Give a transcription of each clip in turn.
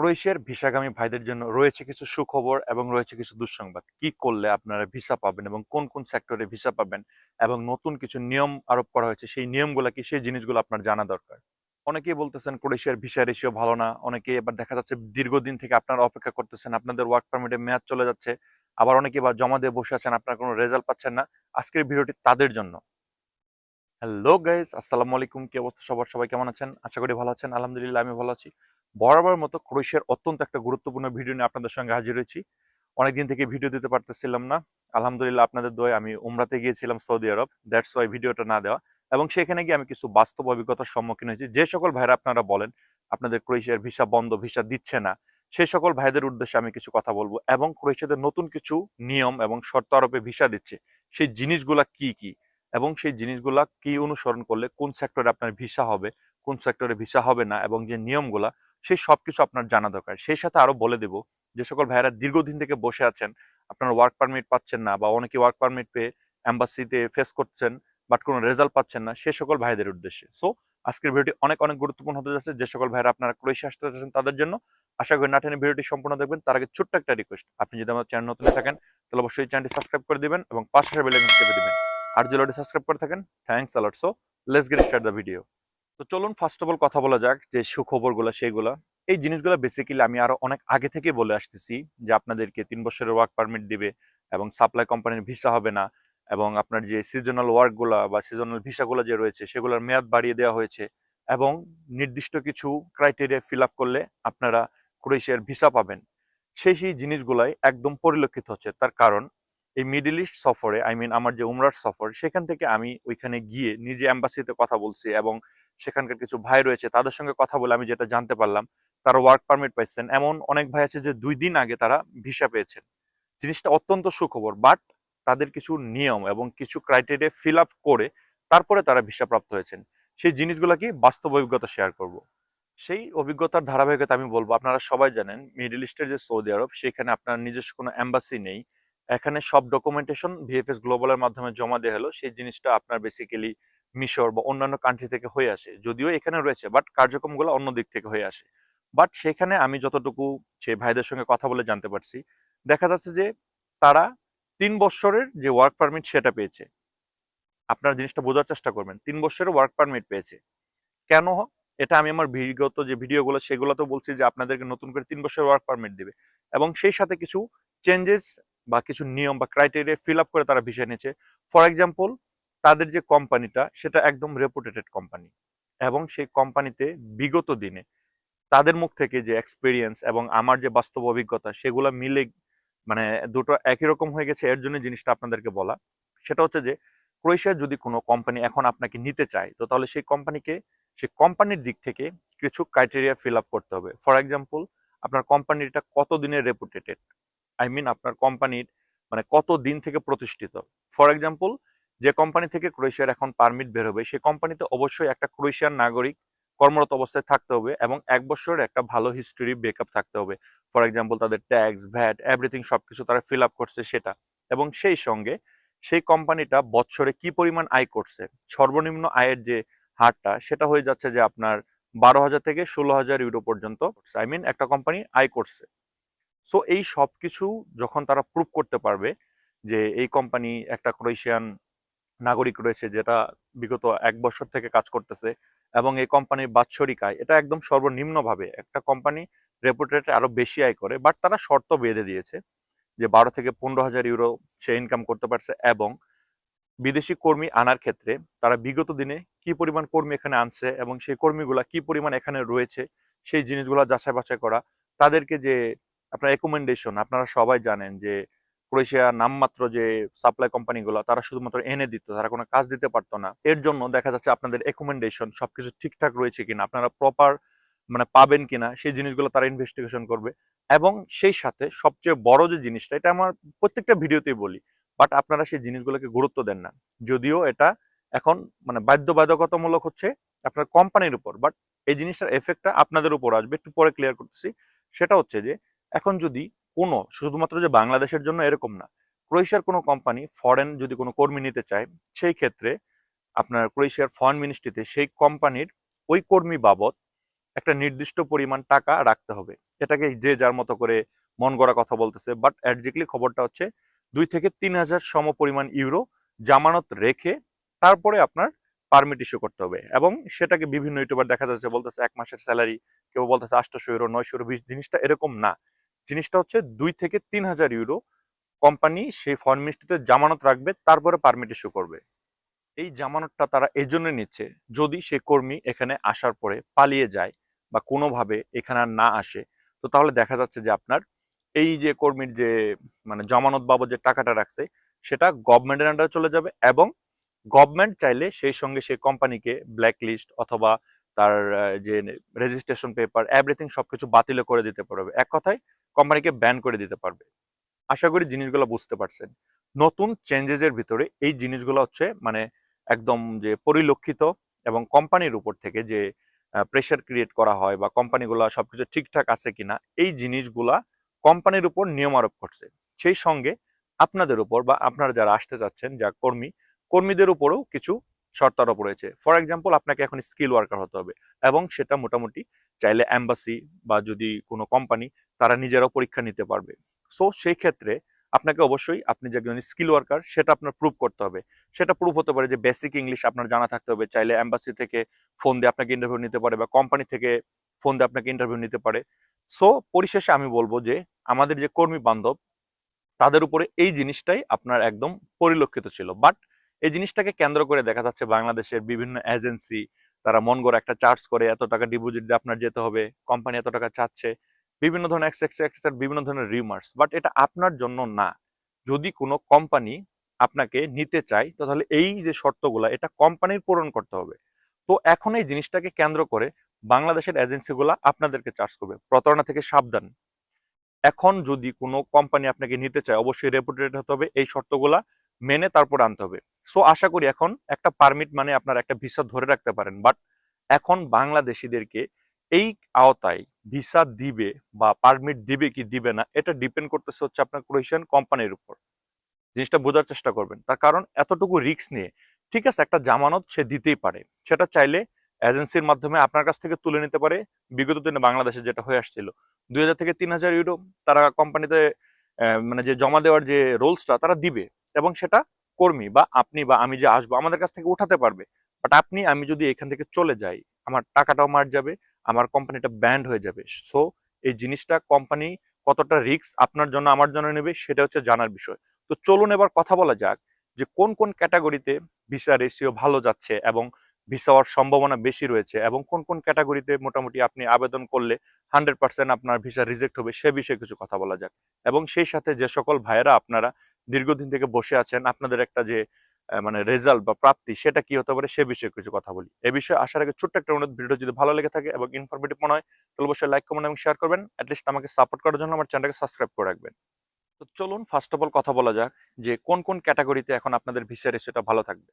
ক্রোয়েশিয়ার ভিসাগামী ভাইদের জন্য রয়েছে কিছু সুখবর এবং রয়েছে কিছু দুঃসংবাদ। কি করলে আপনারা ভিসা পাবেন এবং কোন কোন সেক্টরে ভিসা পাবেন এবং নতুন কিছু নিয়ম আরোপ করা হয়েছে, সেই নিয়মগুলো কি, সেই জিনিসগুলো আপনার জানা দরকার? অনেকেই বলতেছেন ক্রোয়েশিয়ার ভিসা রেশিও ভালো না অনেকে এবার দেখা যাচ্ছে দীর্ঘদিন থেকে আপনারা অপেক্ষা করতেছেন, আপনাদের ওয়ার্ক পারমিটের মেয়াদ চলে যাচ্ছে, আবার অনেকে বা জমা দিয়ে বসে আছেন, আপনার কোনো রেজাল্ট পাচ্ছেন না। আজকের ভিডিওটি তাদের জন্য। হ্যালো গাইজ আসসালামু আলাইকুম, কি অবস্থা সবার? সবাই কেমন আছেন? আশা করি ভালো আছেন, আলহামদুলিল্লাহ আমি ভালো আছি। বরাবর মতো ক্রোয়েশিয়ার অত্যন্ত একটা গুরুত্বপূর্ণ ভিডিও নিয়ে আপনাদের সঙ্গে হাজির হয়েছি। অনেকদিন থেকে ভিডিও দিতে পারতেছিলাম না। আলহামদুলিল্লাহ আপনাদের দোয় আমি উমরাতে গিয়েছিলাম সৌদি আরব। দ্যাটস ওয়াই ভিডিওটা না দেওয়া। এবং সেখানে গিয়ে আমি কিছু বাস্তব অভিজ্ঞতার সম্মুখীন হয়েছি। যে সকল ভাইরা আপনারা বলেন, আপনাদের ক্রোয়েশিয়ার ভিসা বন্ধ, ভিসা দিচ্ছে না সেই সকল ভাইদের উদ্দেশ্যে আমি কিছু কথা বলব। এবং ক্রোয়েশিয়াতে নতুন কিছু নিয়ম এবং শর্ত আরোপে ভিসা দিচ্ছে। সেই জিনিসগুলা কি কি? এবং সেই জিনিসগুলা কি অনুসরণ করলে কোন সেক্টরে আপনার ভিসা হবে, কোন সেক্টরে ভিসা হবে না, এবং যে নিয়মগুলা সেই সবকিছু আপনার জানা দরকার। সেই সাথে আরও বলে দেব যে সকল ভাইয়েরা দীর্ঘদিন থেকে বসে আছেন, আপনার ওয়ার্ক পারমিট পাচ্ছেন না বা অনেকে ওয়ার্ক পারমিট পেয়ে অ্যাম্বাসিতে ফেস করছেন বাট কোনো রেজাল্ট পাচ্ছেন না, সে সকল ভাইদের উদ্দেশ্যে। সো আজকের ভিডিওটি অনেক অনেক গুরুত্বপূর্ণ হতে যাচ্ছে। যে সকল ভাইরা আপনারা ক্রোয়েশিয়া আসতে চাচ্ছেন তাদের জন্য, আশা করি নাটেনে ভিডিওটি সম্পূর্ণ দেখবেন। তার আগে ছোট্ট একটা রিকোয়েস্ট আপনি যদি আমার চ্যানেল নতুন থাকেন, তাহলে অবশ্যই চ্যানেলটি সাবস্ক্রাইব করে দিবেন এবং পাশে বেল আইকন চেপে দিবেন। আর অলরেডি সাবস্ক্রাইব করে থাকেন thanks a lot so let's get start the video তো চলুন ফার্স্ট অফ অল কথা বলা যাক যে সুখবরগুলো, সেইগুলা। এই জিনিসগুলো বেসিক্যালি আমি আরও অনেক আগে থেকে বলে আসতেছি যে আপনাদেরকে তিন বছরের ওয়ার্ক পারমিট দিবে এবং সাপ্লাই কোম্পানির ভিসা হবে না এবং আপনার যে সিজনাল ওয়ার্কগুলা বা সিজনাল ভিসাগুলো যে রয়েছে সেগুলোর মেয়াদ বাড়িয়ে দেওয়া হয়েছে এবং নির্দিষ্ট কিছু ক্রাইটেরিয়া ফিল করলে আপনারা ক্রোয়েশিয়ার ভিসা পাবেন। সেই সেই জিনিসগুলাই একদম পরিলক্ষিত হচ্ছে। তার কারণ এই মিডল ইস্ট সফরে আই মিন আমার যে উমরার সফর, সেখান থেকে আমি ওইখানে গিয়ে নিজে অ্যাম্বাসিতে কথা বলছি এবং সেখানকার কিছু ভাই রয়েছে, তাদের সঙ্গে কথা বলে আমি যেটা জানতে পারলাম, তারা ওয়ার্ক পারমিট পাইছেন। এমন অনেক ভাই আছে যে দুই দিন আগে তারা ভিসা পেয়েছেন। জিনিসটা অত্যন্ত সুখবর বাট তাদের কিছু নিয়ম এবং কিছু ক্রাইটেরিয়া ফিল আপ করে তারপরে তারা ভিসা প্রাপ্ত হয়েছেন। সেই জিনিসগুলো কি বাস্তব অভিজ্ঞতা শেয়ার করব? সেই অভিজ্ঞতার ধারাবাহিকতা আমি বলব। আপনারা সবাই জানেন মিডল ইস্টের যে সৌদি আরব সেখানে আপনার নিজস্ব কোনো অ্যাম্বাসি নেই। এখানে সব ডকুমেন্টেশন ভিএফএস গ্লোবালের মাধ্যমে জমা দেওয়া হলো। সেই জিনিসটা আপনার বেসিক্যালি মিশর বা অন্যান্য কান্ট্রি থেকে হয়ে আসে। যদিও এখানে রয়েছে বাট কার্যক্রমগুলো অন্য দিক থেকে হয়ে আসে। বাট সেখানে আমি যতটুকু সেই ভাইদের সঙ্গে কথা বলে জানতে পারছি, দেখা যাচ্ছে যে তারা তিন বছরের যে ওয়ার্ক পারমিট সেটা পেয়েছে। আপনার জিনিসটা বোঝার চেষ্টা করবেন, তিন বছরের ওয়ার্ক পারমিট পেয়েছে। কেন? এটা আমি আমার বিগত যে ভিডিওগুলো সেগুলো তো বলছি যে আপনাদেরকে নতুন করে তিন বছরের ওয়ার্ক পারমিট দিবে। এবং সেই সাথে কিছু চেঞ্জেস বা কিছু নিয়ম বা ক্রাইটেরিয়া ফিল আপ করে তারা ভিসা নিয়েছে। ফর এক্সাম্পল তাদের যে কোম্পানিটা সেটা একদম রেপুটেটেড কোম্পানি এবং সেই কোম্পানিতে বিগত দিনে তাদের মুখ থেকে যে এক্সপিরিয়েন্স এবং আমার যে বাস্তব অভিজ্ঞতা, সেগুলো মিলে মানে দুটো একই রকম হয়ে গেছে। এর জন্য জিনিসটা আপনাদেরকে বলা। সেটা হচ্ছে যে, ক্রোয়েশিয়ার যদি কোনো কোম্পানি এখন আপনাকে নিতে চায়, তো তাহলে সেই কোম্পানিকে সেই কোম্পানির দিক থেকে কিছু ক্রাইটেরিয়া ফিল আপ করতে হবে। ফর এক্সাম্পল আপনার কোম্পানিটা কত দিনের রেপুটেটেড আই মিন আপনার কোম্পানির মানে কত দিন থেকে প্রতিষ্ঠিত। ফর এক্সাম্পল যে কোম্পানি থেকে ক্রোয়েশিয়ার এখন পারমিট বের হবে, সেই কোম্পানিতে অবশ্যই একটা ক্রোয়েশিয়ার নাগরিক কর্মরত অবস্থায় থাকতে হবে এবং এক বছরের একটা ভালো হিস্টোরি ব্রেকআপ থাকতে হবে। ফর এক্সাম্পল তাদের ট্যাক্স ভ্যাট এভরিথিং সবকিছু তারা ফিল আপ করছে সেটা। এবং সেই সঙ্গে সেই কোম্পানিটা বছরে কি পরিমাণ আয় করছে, সর্বনিম্ন আয়ের যে হারটা, সেটা হয়ে যাচ্ছে যে আপনার বারো হাজার থেকে ষোলো হাজার ইউরো পর্যন্ত। আই মিন একটা কোম্পানি আয় করছে। সো এই সব কিছু যখন তারা প্রুভ করতে পারবে যে এই কোম্পানি একটা ক্রোয়েশিয়ান নাগরিক রয়েছে যেটা বিগত এক বছর থেকে কাজ করতেছে এবং এই কোম্পানির বাৎসরিক আয় এটা একদম সর্বনিম্নভাবে একটা কোম্পানি রেপুটেড আরও বেশি আয় করে বাট তারা শর্ত বেঁধে দিয়েছে যে বারো থেকে পনেরো হাজার ইউরো সে ইনকাম করতে পারছে এবং বিদেশি কর্মী আনার ক্ষেত্রে তারা বিগত দিনে কি পরিমাণ কর্মী এখানে আনছে এবং সেই কর্মীগুলা কি পরিমাণ এখানে রয়েছে, সেই জিনিসগুলো যাচাই বাছাই করা, তাদেরকে যে আপনার রেকমেন্ডেশন আপনারা সবাই জানেন যে ক্রোয়েশিয়া নামমাত্র যে সাপ্লাই কোম্পানিগুলো তারা শুধুমাত্র এনে দিত, তারা কোনো কাজ দিতে পারতো না। এর জন্য দেখা যাচ্ছে আপনাদের রেকমেন্ডেশন সবকিছু ঠিকঠাক রয়েছে কিনা, আপনারা প্রপার মানে পাবেন কিনা, সেই জিনিসগুলো তারা ইনভেস্টিগেশন করবে। এবং সেই সাথে সবচেয়ে বড় যে জিনিসটা, এটা আমার প্রত্যেকটা ভিডিওতেই বলি বাট আপনারা সেই জিনিসগুলোকে গুরুত্ব দেন না। যদিও এটা এখন মানে বাধ্যবাধকতামূলক হচ্ছে আপনার কোম্পানির উপর বাট এই জিনিসটার এফেক্টটা আপনাদের উপর আসবে। একটু পরে ক্লিয়ার করতেছি। সেটা হচ্ছে যে এখন যদি কোনো, শুধুমাত্র যে বাংলাদেশের জন্য এরকম না, ক্রোয়েশিয়ার কোনো কোম্পানি ফরেন যদি কোনো কর্মী নিতে চায়, সেই ক্ষেত্রে আপনার ক্রোয়েশিয়ার ফরেন মিনিস্ট্রিতে সেই কোম্পানির ওই কর্মী বাবদ একটা নির্দিষ্ট পরিমাণ টাকা রাখতে হবে। এটাকে যে যার মতো করে মন গড়া কথা বলতেছে বাট অ্যাডজিকলি খবরটা হচ্ছে দুই থেকে তিন হাজার সম পরিমাণ ইউরো জামানত রেখে তারপরে আপনার পারমিট ইস্যু করতে হবে। এবং সেটাকে বিভিন্ন ইউটিউবার দেখা যাচ্ছে বলতেছে, এক মাসের স্যালারি কেউ বলতেছে আটশোশো ইউরো নয়শো ইউরো বিশ, জিনিসটা এরকম না। জিনিসটা হচ্ছে দুই থেকে তিন হাজার ইউরো কোম্পানি সেই ফর্মিস্টিতে জামানত রাখবে, তারপরে পারমিট ইস্যু করবে। এই জামানতটা তারা এই জন্য নিচ্ছে যদি সে কর্মী এখানে আসার পরে পালিয়ে যায় বা কোনোভাবে এখানে আর না আসে। তো তাহলে দেখা যাচ্ছে যে আপনার এই যে কর্মীর যে মানে জামানত বাবদ যে টাকাটা রাখছে, সেটা গভর্নমেন্টের আন্ডারে চলে যাবে এবং গভর্নমেন্ট চাইলে সেই সঙ্গে সেই কোম্পানিকে ব্ল্যাক লিস্ট অথবা তার যে রেজিস্ট্রেশন পেপার এভরিথিং সবকিছু বাতিল করে দিতে পারবে। এক কথায় কোম্পানিকে ব্যান করে দিতে পারবে। আশা করি জিনিসগুলো বুঝতে পারছেন। নতুন চেঞ্জেসের ভিতরে এই জিনিসগুলো হচ্ছে মানে একদম যে পরিলক্ষিত এবং কোম্পানির উপর থেকে যে প্রেশার ক্রিয়েট করা হয় বা কোম্পানিগুলো সবকিছু ঠিকঠাক আছে কিনা, এই জিনিসগুলা কোম্পানির উপর নিয়ম আরোপ করছে। সেই সঙ্গে আপনাদের উপর বা আপনারা যারা আসতে চাচ্ছেন যা কর্মী, কর্মীদের উপরও কিছু শর্ত আরোপ রয়েছে। ফর এক্সাম্পল আপনাকে এখন স্কিল ওয়ার্কার হতে হবে এবং সেটা মোটামুটি চাইলে অ্যাম্বাসি বা যদি কোনো কোম্পানি তারা নিজেরাও পরীক্ষা নিতে পারবে। সো সেই ক্ষেত্রে আপনাকে অবশ্যই আপনি যে একজন স্কিল ওয়ার্কার সেটা আপনার প্রুভ করতে হবে। সেটা প্রুভ হতে পারে যে বেসিক ইংলিশ আপনার জানা থাকতে হবে। চাইলে অ্যাম্বাসি থেকে ফোন দিয়ে আপনাকে ইন্টারভিউ নিতে পারে বা কোম্পানি থেকে ফোন দিয়ে আপনাকে ইন্টারভিউ নিতে পারে। সো পরিশেষে আমি বলব যে আমাদের যে কর্মী বান্ধব, তাদের উপরে এই জিনিসটাই আপনার একদম পরিলক্ষিত ছিল। বাট এই জিনিসটাকে কেন্দ্র করে দেখা যাচ্ছে বাংলাদেশের বিভিন্ন এজেন্সি তারা মন করে একটা চার্জ করে এত টাকা ডিপোজিট আপনার যেতে হবে কোম্পানি এত টাকা চাচ্ছে, বিভিন্ন ধরনের এক্সট্রা বিভিন্ন ধরনের রিমার্স বাট এটা আপনার জন্য না। যদি কোনো কোম্পানি আপনাকে নিতে চায়, তো তাহলে এই যে শর্তগুলো, এটা কোম্পানির পূরণ করতে হবে। তো এখন এই জিনিসটাকে কেন্দ্র করে বাংলাদেশের এজেন্সিগুলা আপনাদেরকে চার্জ করবে। প্রতারণা থেকে সাবধান। এখন যদি কোনো কোম্পানি আপনাকে নিতে চায়, অবশ্যই রেপুটেড হতে হবে। এই শর্তগুলা মেনে তারপর আনতে হবে। সো আশা করি এখন একটা পারমিট মানে আপনার একটা ভিসা ধরে রাখতে পারেন। বাট এখন বাংলাদেশিদেরকে এই আওতায় ভিসা দিবে বা পারমিট দিবে কি দিবে না, এটা ডিপেন্ড করতেছে হচ্ছে আপনার ক্রোয়েশিয়ান কোম্পানির উপর। জিনিসটা বোঝার চেষ্টা করবেন। তার কারণ এতটুকু রিস্ক নিয়ে, ঠিক আছে, একটা জামানত সে দিতেই পারে। সেটা চাইলে এজেন্সির মাধ্যমে আপনার কাছ থেকে তুলে নিতে পারে। বিগত দিনে বাংলাদেশে যেটা হয়ে আসছিল, দুই হাজার থেকে তিন হাজার ইউরো তারা কোম্পানিতে মানে যে জমা দেওয়ার যে রোলসটা তারা দিবে। এবং সেটা কর্মী বা আপনি বা আমি যে আসব, আমাদের কাছ থেকে উঠাতে পারবে। বাট আপনি, আমি যদি এখান থেকে চলে যাই, আমার টাকাটাও মার যাবে, আমার কোম্পানিটা ব্যান্ড হয়ে যাবে। সো এই জিনিসটা কোম্পানি কতটা রিস্ক আপনার জন্য, আমার জন্য নেবে, সেটা হচ্ছে জানার বিষয়। তো চলুন এবার কথা বলা যাক যে কোন কোন ক্যাটাগরিতে ভিসা রেশিও ভালো যাচ্ছে এবং ভিসা হওয়ার সম্ভাবনা বেশি রয়েছে এবং কোন কোন ক্যাটাগরিতে মোটামুটি আপনি আবেদন করলে হান্ড্রেড পার্সেন্ট আপনার ভিসা রিজেক্ট হবে, সে বিষয়ে কিছু কথা বলা যাক। এবং সেই সাথে যে সকল ভাইয়েরা, আপনারা দীর্ঘদিন থেকে বসে আছেন, আপনাদের একটা যে মানে রেজাল্ট বা প্রাপ্তি, সেটা কি হতে পারে সে বিষয়ে কিছু কথা বলি। এ বিষয়ে আসার আগে ছোট্ট একটা অনুরোধ ভিডিও যদি ভালো লেগে থাকে এবং ইনফরমেটিভ মনে হয়, তাহলে অবশ্যই লাইক কমেন্ট এবং শেয়ার করবেন। অ্যাটলিস্ট আমাকে সাপোর্ট করার জন্য আমার চ্যানেলকে সাবস্ক্রাইব করে রাখবেন। তো চলুন ফার্স্ট অফ অল কথা বলা যাক যে, কোন কোন ক্যাটাগরিতে এখন আপনাদের ভিসা রেসিওটা ভালো থাকবে?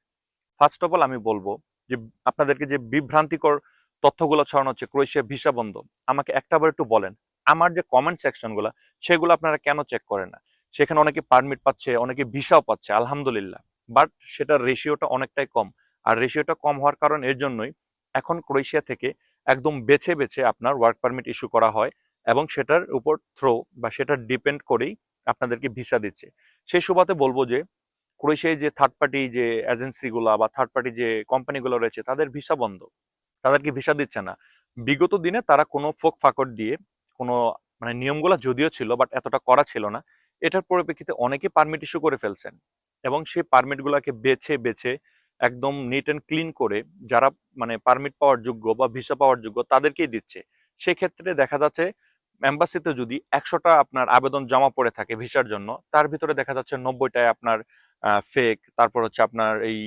ফার্স্ট অফ অল আমি বলব যে, আপনাদেরকে যে বিভ্রান্তিকর তথ্যগুলো ছড়ানো হচ্ছে, ক্রোয়েশিয়া ভিসা বন্ধ, আমাকে একটাবার একটু বলেন। আমার যে কমেন্ট সেকশনগুলো সেগুলো আপনারা কেন চেক করেন না? সেখানে অনেকে পারমিট পাচ্ছে, অনেকে ভিসাও পাচ্ছে, আলহামদুলিল্লাহ। বাট সেটার রেশিওটা অনেকটাই কম। আর রেশিওটা কম হওয়ার কারণ এর জন্যই এখন ক্রোয়েশিয়া থেকে একদম বেছে বেছে আপনার ওয়ার্ক পারমিট ইস্যু করা হয় এবং সেটার উপর থ্রো বা সেটার ডিপেন্ড করেই আপনাদেরকে ভিসা দিচ্ছে। সেই সুবাদে বলব যে ক্রোয়েশিয়ায় যে থার্ড পার্টি যে এজেন্সিগুলো বা থার্ড পার্টি যে কোম্পানিগুলো রয়েছে, তাদের ভিসা বন্ধ। তাদেরকে ভিসা দিচ্ছে না। বিগত দিনে তারা কোনো ফোক ফাকর দিয়ে, কোনো মানে নিয়মগুলো যদিও ছিল বাট এতটা করা ছিল না। এটার পরিপ্রেক্ষিতে অনেকে পারমিট ইস্যু করে ফেলছেন এবং সেই পারমিটগুলোকে বেছে বেছে একদম নিট অ্যান্ড ক্লিন করে যারা মানে পারমিট পাওয়ার যোগ্য বা ভিসা পাওয়ার যোগ্য তাদেরকেই দিচ্ছে। সেক্ষেত্রে দেখা যাচ্ছে এম্বাসিতে যদি একশোটা আপনার আবেদন জমা পড়ে থাকে ভিসার জন্য, তার ভিতরে দেখা যাচ্ছে নব্বইটায় আপনার ফেক তারপর হচ্ছে আপনার এই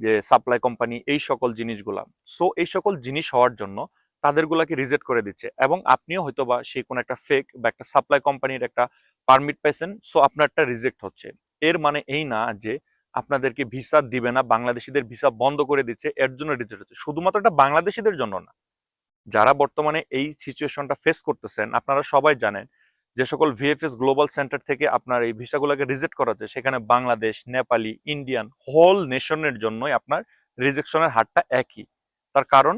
যে সাপ্লাই কোম্পানি এই সকল জিনিসগুলা। সো এই সকল জিনিস হওয়ার জন্য তাদেরগুলাকে রিজেক্ট করে দিচ্ছে এবং আপনিও হয়তো বা সেই কোনো একটা ফেক বা একটা সাপ্লাই কোম্পানির একটা পারমিট পাইছেন সো আপনারটা রিজেক্ট হচ্ছে। এর মানে এই না যে আপনাদেরকে ভিসা দিবে না, বাংলাদেশিদের ভিসা বন্ধ করে দিচ্ছে, এর জন্য রিজেক্ট হচ্ছে। শুধুমাত্র এটা বাংলাদেশিদের জন্য না। যারা বর্তমানে এই সিচুয়েশনটা ফেস করতেছেন, আপনারা সবাই জানেন যে সকল ভিএফএস গ্লোবাল সেন্টার থেকে আপনার এই ভিসাগুলোকে রিজেক্ট করা হচ্ছে। সেখানে বাংলাদেশ, নেপালি ইন্ডিয়ান হোল নেশনের জন্যই আপনার রিজেকশনের হারটা একই। তার কারণ,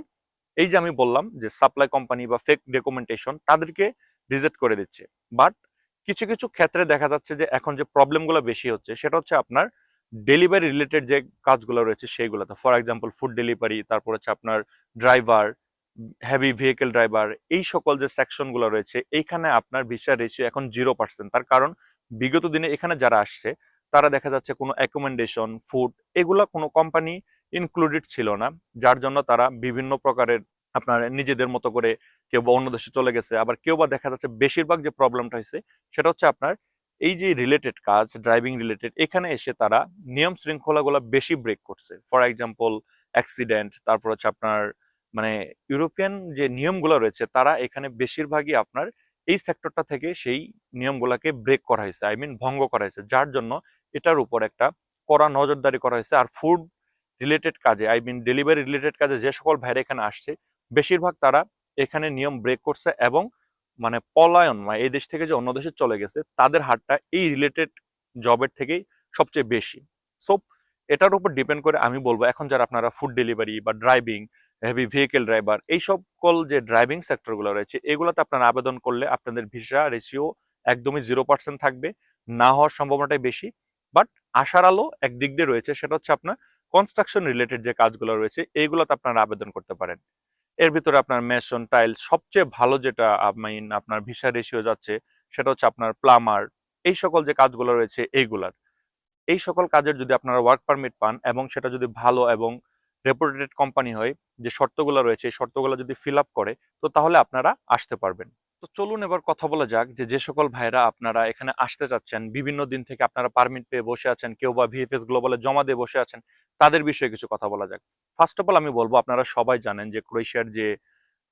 এই যে আমি বললাম যে সাপ্লাই কোম্পানি বা ফেক ডকুমেন্টেশন তাদেরকে রিজেক্ট করে দিচ্ছে। বাট কিছু কিছু ক্ষেত্রে দেখা যাচ্ছে যে এখন যে প্রবলেমগুলো বেশি হচ্ছে, সেটা হচ্ছে আপনার ডেলিভারি রিলেটেড যে কাজগুলো রয়েছে সেইগুলোতে। ফর এক্সাম্পল ফুড ডেলিভারি তারপর হচ্ছে আপনার ড্রাইভার হেভি ভেহিকেল ড্রাইভার এই সকল যে সেকশনগুলো রয়েছে, এইখানে আপনার ভিসা রেশিও এখন জিরো পার্সেন্ট তার কারণ, বিগত দিনে এখানে যারা আসছে, তারা দেখা যাচ্ছে কোনো অ্যাকোমেন্ডেশন ফুড এগুলো কোনো কোম্পানি ইনক্লুডেড ছিল না। যার জন্য তারা বিভিন্ন প্রকারের আপনার নিজেদের মতো করে কেউ বা অন্য দেশে চলে গেছে, আবার কেউ বা দেখা যাচ্ছে বেশিরভাগ যে প্রবলেমটা হয়েছে, সেটা হচ্ছে আপনার এই যে রিলেটেড কাজ ড্রাইভিং রিলেটেড এখানে এসে তারা নিয়ম শৃঙ্খলাগুলো বেশি ব্রেক করছে। ফর এক্সাম্পল অ্যাক্সিডেন্ট তারপর হচ্ছে আপনার মানে ইউরোপিয়ান যে নিয়মগুলো রয়েছে, তারা এখানে বেশিরভাগই আপনার এই সেক্টরটা থেকে সেই নিয়মগুলোকে ব্রেক করা হয়েছে আই মিন ভঙ্গ করা হয়েছে। যার জন্য এটার উপর একটা কড়া নজরদারি করা হয়েছে। আর ফুড রিলেটেড কাজে আই মিন ডেলিভারি রিলেটেড কাজে যে সকল ভাইরা এখানে আসছে বেশিরভাগ তারা এখানে নিয়ম ব্রেক করছে এবং মানে পলায়ন মানে এই দেশ থেকে যে অন্য দেশে চলে গেছে, তাদের হারটা এই রিলেটেড জবের থেকেই সবচেয়ে বেশি। সো এটার উপর ডিপেন্ড করে আমি বলব, এখন যারা আপনারা ফুড ডেলিভারি বা ড্রাইভিং হেভি ভেহিকেল ড্রাইভার এই সকল যে ড্রাইভিং সেক্টরগুলো রয়েছে, এগুলোতে আপনারা আবেদন করলে আপনাদের ভিসা রেশিও একদমই জিরো পার্সেন্ট থাকবে, না হওয়ার সম্ভাবনাটাই বেশি। বাট আশার আলো একদিক দিয়ে রয়েছে, সেটা হচ্ছে আপনার কনস্ট্রাকশন রিলেটেড যে কাজগুলো রয়েছে, এইগুলোতে আপনারা আবেদন করতে পারেন। এর ভিতরে আপনার মেশন টাইল সবচেয়ে ভালো যেটা মেইন আপনার ভিসা রেশিও যাচ্ছে, সেটা হচ্ছে আপনার প্লামার এই সকল যে কাজগুলো রয়েছে, এইগুলার। এই সকল কাজের যদি আপনারা ওয়ার্ক পারমিট পান এবং সেটা যদি ভালো এবং রেপুটেড কোম্পানি হয়, যে শর্তগুলো রয়েছে, এই শর্তগুলো যদি ফিল করে, তো তাহলে আপনারা আসতে পারবেন। তো চলুন এবার কথা বলা যাক যে যে সকল ভাইরা আপনারা এখানে আসতে চাচ্ছেন, বিভিন্ন দিন থেকে আপনারা পারমিট পেয়ে বসে আছেন, কেউ বা ভিএফএস গ্লোবালে জমা দিয়ে বসে আছেন, তাদের বিষয়ে কিছু কথা বলা যাক। ফার্স্ট অফ অল আমি বলব, আপনারা সবাই জানেন যে ক্রোয়েশিয়ার যে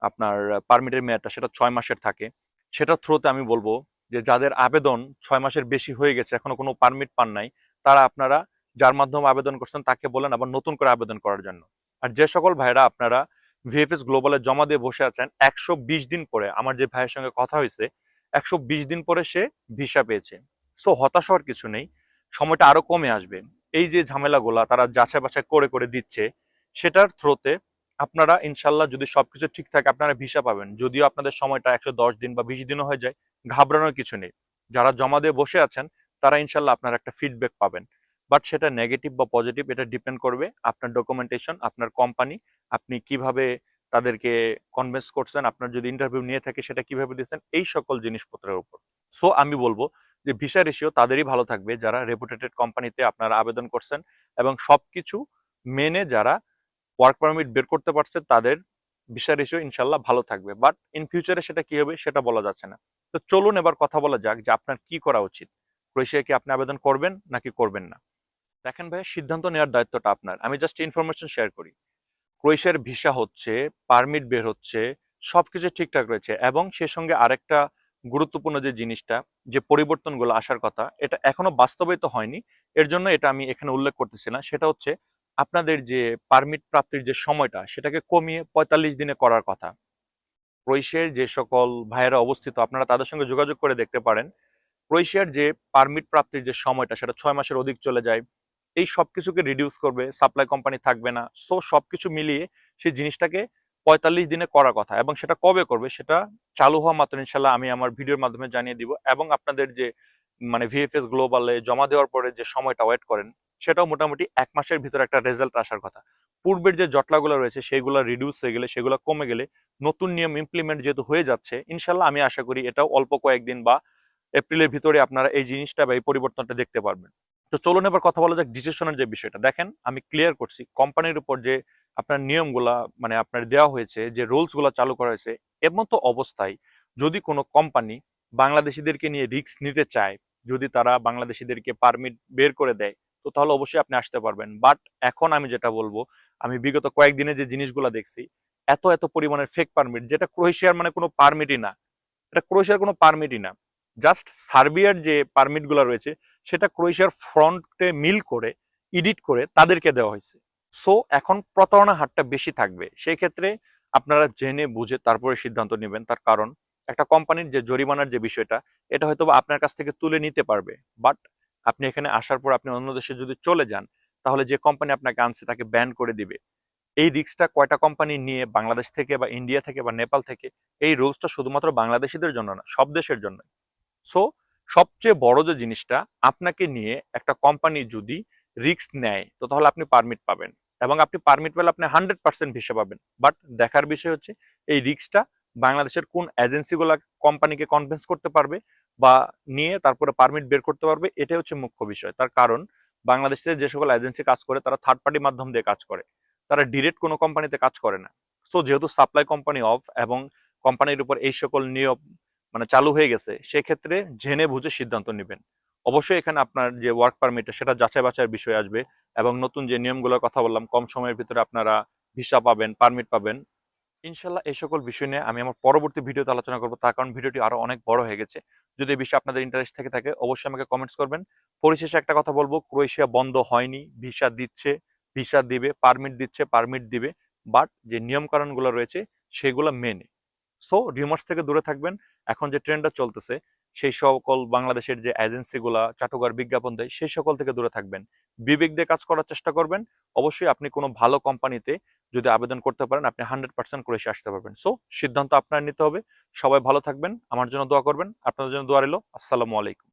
আপনার পারমিটের মেয়াদটা, সেটা ছয় মাসের থাকে। সেটার থ্রুতে আমি বলব যে, যাদের আবেদন ছয় মাসের বেশি হয়ে গেছে, এখনও কোনো পারমিট পান নাই, তারা আপনারা যার মাধ্যমে আবেদন করছেন তাকে বলেন আবার নতুন করে আবেদন করার জন্য। আর যে সকল ভাইরা আপনারা ভিএফএস গ্লোবালে জমা দিয়ে বসে আছেন, একশো বিশ দিন পরে আমার যে ভাইয়ের সঙ্গে কথা হয়েছে, একশো বিশ দিন পরে সে ভিসা পেয়েছে। সো হতাশ হওয়ার কিছু নেই, সময়টা আরও কমে আসবে। এই যে ঝামেলাগুলা তারা যাচাই বাছাই করে করে দিচ্ছে, সেটার থ্রোতে আপনারা ইনশাল্লাহ যদি সবকিছু ঠিক থাকে, আপনারা ভিসা পাবেন। যদিও আপনাদের সময়টা একশো দশ দিন বা বিশ দিনও হয়ে যায়, ঘাবড়ানোর কিছু নেই। যারা জমা দিয়ে বসে আছেন, তারা ইনশাল্লাহ আপনারা একটা ফিডব্যাক পাবেন। বাট সেটা নেগেটিভ বা পজিটিভ এটা ডিপেন্ড করবে আপনার ডকুমেন্টেশন আপনার কোম্পানি আপনি কীভাবে তাদেরকে কনভিন্স করছেন, আপনার যদি ইন্টারভিউ নিয়ে থাকে সেটা কীভাবে দিচ্ছেন এই সকল জিনিসপত্রের উপর। সো আমি বলব যে ভিসা রেশিও তাদেরই ভালো থাকবে যারা রেপুটেটেড কোম্পানিতে আপনারা আবেদন করছেন এবং সবকিছু মেনে যারা ওয়ার্ক পারমিট বের করতে পারছে, তাদের ভিসা রেশিও ইনশাল্লাহ ভালো থাকবে। বাট ইন ফিউচারে সেটা কি হবে, সেটা বলা যাচ্ছে না। তো চলুন এবার কথা বলা যাক যে আপনার কি করা উচিত। ক্রোয়েশিয়া কি আপনি আবেদন করবেন নাকি করবেন না? দেখেন ভাই সিদ্ধান্ত নেওয়ার দায়িত্বটা আপনার। আমি জাস্ট ইনফরমেশন শেয়ার করি। ক্রোয়েশিয়ার ভিসা হচ্ছে, পারমিট বের হচ্ছে, সবকিছু ঠিকঠাক রয়েছে এবং সে সঙ্গে আরেকটা গুরুত্বপূর্ণ যে জিনিসটা, যে পরিবর্তনগুলো আসার কথা, এটা এখনও বাস্তবায়িত হয়নি। এর জন্য এটা আমি এখানে উল্লেখ করতেছি না। সেটা হচ্ছে, আপনাদের যে পারমিট প্রাপ্তির যে সময়টা, সেটাকে কমিয়ে পঁয়তাল্লিশ দিনে করার কথা। ক্রোয়েশিয়ার যে সকল ভাইয়েরা অবস্থিত, আপনারা তাদের সঙ্গে যোগাযোগ করে দেখতে পারেন। ক্রোয়েশিয়ার যে পারমিট প্রাপ্তির যে সময়টা, সেটা ছয় মাসের অধিক চলে যায়। এই সবকিছুকে রিডিউস করবে সাপ্লাই কোম্পানি থাকবে না। সো সবকিছু মিলিয়ে সেই জিনিসটাকে পঁয়তাল্লিশ দিনে করার কথা এবং সেটা কবে করবে সেটা চালু হওয়া মাত্র ইনশাল্লাহ আমি আমার ভিডিওর মাধ্যমে জানিয়ে দিব এবং আপনাদের যে মানে ভিএফএস গ্লোবালে জমা দেওয়ার পরে যে সময়টা ওয়েট করেন, সেটাও মোটামুটি এক মাসের ভিতরে একটা রেজাল্ট আসার কথা। পূর্বের যে জটলাগুলো রয়েছে সেগুলো রিডিউস হয়ে গেলে, সেগুলো কমে গেলে নতুন নিয়ম ইমপ্লিমেন্ট যেহেতু হয়ে যাচ্ছে, ইনশাল্লাহ আমি আশা করি এটাও অল্প কয়েকদিন বা এপ্রিলের ভিতরে আপনারা এই জিনিসটা বা এই পরিবর্তনটা দেখতে পারবেন। তো চলুন এবার কথা বলা যাক ডিসিশনের যে বিষয়টা। দেখেন, আমি ক্লিয়ার করছি কোম্পানির উপর যে আপনার নিয়মগুলা মানে আপনার দেওয়া হয়েছে, যে রুলসগুলা চালু করা হয়েছে, এমন তো অবস্থায় যদি কোনো কোম্পানি বাংলাদেশিদেরকে নিয়ে রিস্ক নিতে চায়, যদি তারা বাংলাদেশিদেরকে পারমিট বের করে দেয়, তো তাহলে অবশ্যই আপনি আসতে পারবেন। বাট এখন আমি যেটা বলব, আমি বিগত কয়েকদিনে যে জিনিসগুলা দেখছি, এত এত পরিমাণের ফেক পারমিট যেটা ক্রোয়েশিয়ার মানে কোনো পারমিটই না। এটা ক্রোয়েশিয়ার কোনো পারমিটই না। জাস্ট সার্বিয়ার যে পারমিটগুলো রয়েছে সেটা ক্রোয়েশিয়ার ফ্রন্টে মিল করে, এডিট করে তাদেরকে দেওয়া হয়েছে। সো, এখন প্রতারণা হারটা বেশি থাকবে। সেই ক্ষেত্রে আপনারা জেনে বুঝে তারপরে সিদ্ধান্ত নেবেন তার কারণ। একটা কোম্পানির যে জরিমানার যে বিষয়টা, এটা হয়তো আপনার কাছ থেকে তুলে নিতে পারবে। বাট আপনি এখানে আসার পর আপনি অন্য দেশে যদি চলে যান, তাহলে যে কোম্পানি আপনাকে আনছে তাকে ব্যান করে দিবে। এই রিস্কটা কয়টা কোম্পানি নিয়ে বাংলাদেশ থেকে বা ইন্ডিয়া থেকে বা নেপাল থেকে, এই রুলসটা শুধুমাত্র বাংলাদেশিদের জন্য না, সব দেশের জন্য সো সবচেয়ে বড় যে জিনিসটা, আপনাকে নিয়ে একটা কোম্পানি যদি রিস্ক নেয়, তো তাহলে আপনি পারমিট পাবেন। এবং আপনি পারমিট পেলে আপনি হান্ড্রেড পার্সেন্ট ভিসা পাবেন। বাট দেখার বিষয় হচ্ছে, এই রিস্কটা বাংলাদেশের কোন এজেন্সিগুলো কোম্পানিকে কনভিন্স করতে পারবে বা নিয়ে তারপরে পারমিট বের করতে পারবে, এটাই হচ্ছে মুখ্য বিষয়। তার কারণ বাংলাদেশের যে সকল এজেন্সি কাজ করে, তারা থার্ড পার্টির মাধ্যম দিয়ে কাজ করে। তারা ডিরেক্ট কোনো কোম্পানিতে কাজ করে না। সো যেহেতু সাপ্লাই কোম্পানি অফ এবং কোম্পানির উপর এই সকল নিয়ম মানে চালু হয়ে গেছে, সেক্ষেত্রে জেনে বুঝে সিদ্ধান্ত নেবেন। অবশ্যই এখানে আপনার যে ওয়ার্ক পারমিট সেটা যাচাই বাছাইয়ের বিষয় আসবে এবং নতুন যে নিয়মগুলোর কথা বললাম, কম সময়ের ভিতরে আপনারা ভিসা পাবেন পারমিট পাবেন। ইনশাল্লাহ এই সকল বিষয় নিয়ে আমি আমার পরবর্তী ভিডিওতে আলোচনা করব, তার কারণ ভিডিওটি আরও অনেক বড় হয়ে গেছে। যদি এই বিষয়ে আপনাদের ইন্টারেস্ট থেকে থাকে, অবশ্যই আমাকে কমেন্টস করবেন। পরিশেষে একটা কথা বলব, ক্রোয়েশিয়া বন্ধ হয়নি ভিসা দিচ্ছে ভিসা দিবে পারমিট দিচ্ছে পারমিট দিবে বাট যে নিয়ম কারণগুলো রয়েছে, সেগুলো মেনে। সো রিমার্স থেকে দূরে থাকবেন। এখন যে ট্রেন্ডটা চলতেছে, সেই সকল বাংলাদেশের যে এজেন্সিগুলা চাটুকার বিজ্ঞাপন দেয়, সেই সকল থেকে দূরে থাকবেন। বিবেক দিয়ে কাজ করার চেষ্টা করবেন। অবশ্যই আপনি কোনো ভালো কোম্পানিতে যদি আবেদন করতে পারেন, আপনি হান্ড্রেড পার্সেন্ট করে এসে আসতে পারবেন। সো সিদ্ধান্ত আপনার নিতে হবে। সবাই ভালো থাকবেন। আমার জন্য দোয়া করবেন। আপনাদের জন্য দোয়া রইল। আসসালামু আলাইকুম।